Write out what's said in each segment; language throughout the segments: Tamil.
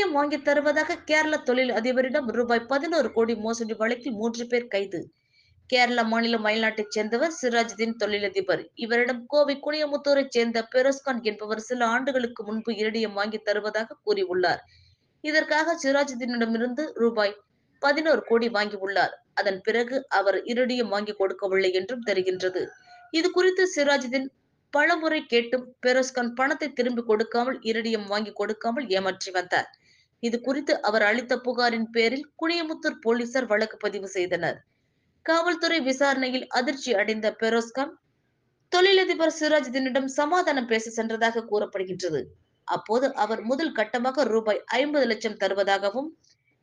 இரிடியம் வாங்கி தருவதாக கேரள தொழில் அதிபரிடம் ரூபாய் பதினோரு கோடி மோசடி வழக்கில் மூன்று பேர் கைது. கேரள மாநிலம் மயிலாட்டைச் சேர்ந்தவர் சிராஜுதீன் தொழிலதிபர். இவரிடம் கோவை குனியமுத்தூரைச் சேர்ந்த பெரோஸ்கான் என்பவர் சில ஆண்டுகளுக்கு முன்பு இரடியம் வாங்கி தருவதாக கூறியுள்ளார். இதற்காக சிராஜுதீனிடமிருந்து ரூபாய் பதினோரு கோடி வாங்கியுள்ளார் அதன் பிறகு அவர் இரடியம் வாங்கி கொடுக்கவில்லை என்றும் தெரிகின்றது. இது குறித்து சிராஜுதீன் பலமுறை கேட்டும் பெரோஸ்கான் பணத்தை திரும்பி கொடுக்காமல் இரடியம் வாங்கி கொடுக்காமல் ஏமாற்றி வந்தார். இது குறித்து அவர் அளித்த புகாரின் பேரில் குனியமுத்தூர் போலீசார் வழக்கு பதிவு செய்தனர். காவல்துறை விசாரணையில் அதிர்ச்சி அடைந்த பெரோஸ்கான் தொழிலதிபர் சிராஜுதீனிடம் சமாதானம் பேச சென்றதாக கூறப்படுகின்றது. அப்போது அவர் முதல் கட்டமாக ரூபாய் ஐம்பது லட்சம் தருவதாகவும்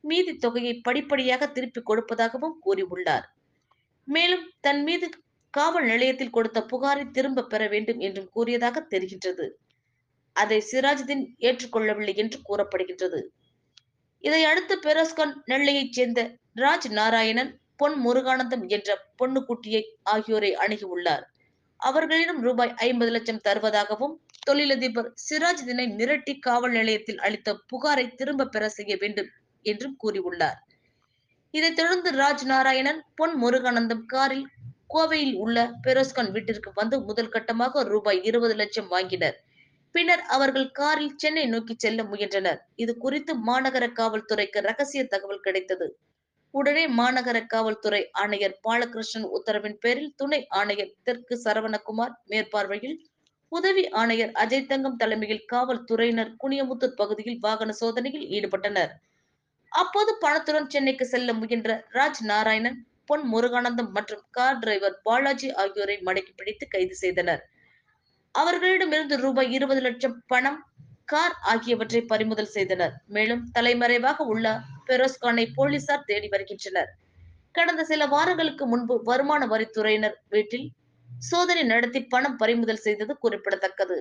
மீதி தொகையை படிப்படியாக திருப்பிக் கொடுப்பதாகவும் கூறியுள்ளார். மேலும் தன் மீது காவல் நிலையத்தில் கொடுத்த புகாரை திரும்ப பெற வேண்டும் என்றும் கூறியதாக தெரிகின்றது. அதை சிராஜுதீன் ஏற்றுக்கொள்ளவில்லை என்று கூறப்படுகின்றது. இதையடுத்து பெரோஸ்கான் நெல்லையைச் சேர்ந்த ராஜ் நாராயணன் பொன் முருகானந்தம் என்ற பொண்ணுக்குட்டியை ஆகியோரை அணுகியுள்ளார். அவர்களிடம் ரூபாய் ஐம்பது லட்சம் தருவதாகவும் தொழிலதிபர் சிராஜ் தினை மிரட்டி காவல் நிலையத்தில் அளித்த புகாரை திரும்ப பெற செய்ய வேண்டும் என்றும் கூறியுள்ளார். இதைத் தொடர்ந்து ராஜ் நாராயணன் பொன் முருகானந்தம் காரில் கோவையில் உள்ள பெரோஸ்கான் வீட்டிற்கு வந்து முதல் கட்டமாக ரூபாய் இருபது லட்சம் வாங்கினர். பின்னர் அவர்கள் காரில் சென்னை நோக்கி செல்ல முயன்றனர். இது குறித்து மாநகர காவல்துறைக்கு ரகசிய தகவல் கிடைத்தது. உடனே மாநகர காவல்துறை ஆணையர் பாலகிருஷ்ணன் உத்தரவின் பேரில் துணை ஆணையர் தெற்கு சரவணகுமார் மேற்பார்வையில் உதவி ஆணையர் அஜய் தங்கம் தலைமையில் காவல்துறையினர் குனியமுத்தூர் பகுதியில் வாகன சோதனையில் ஈடுபட்டனர். அப்போது பணத்துடன் சென்னைக்கு செல்ல முயன்ற ராஜ் நாராயணன் பொன் முருகானந்தம் மற்றும் கார் டிரைவர் பாலாஜி ஆகியோரை மடக்கி பிடித்து கைது செய்தனர். அவர்களிடமிருந்து ரூபாய் இருபது லட்சம் பணம் கார் ஆகியவற்றை பறிமுதல் செய்தனர். மேலும் தலைமறைவாக உள்ள பெரோஸ்கானை போலீசார் தேடி வருகின்றனர். கடந்த சில வாரங்களுக்கு முன்பு வருமான வரித்துறையினர் வீட்டில் சோதனை நடத்தி பணம் பறிமுதல் செய்தது குறிப்பிடத்தக்கது.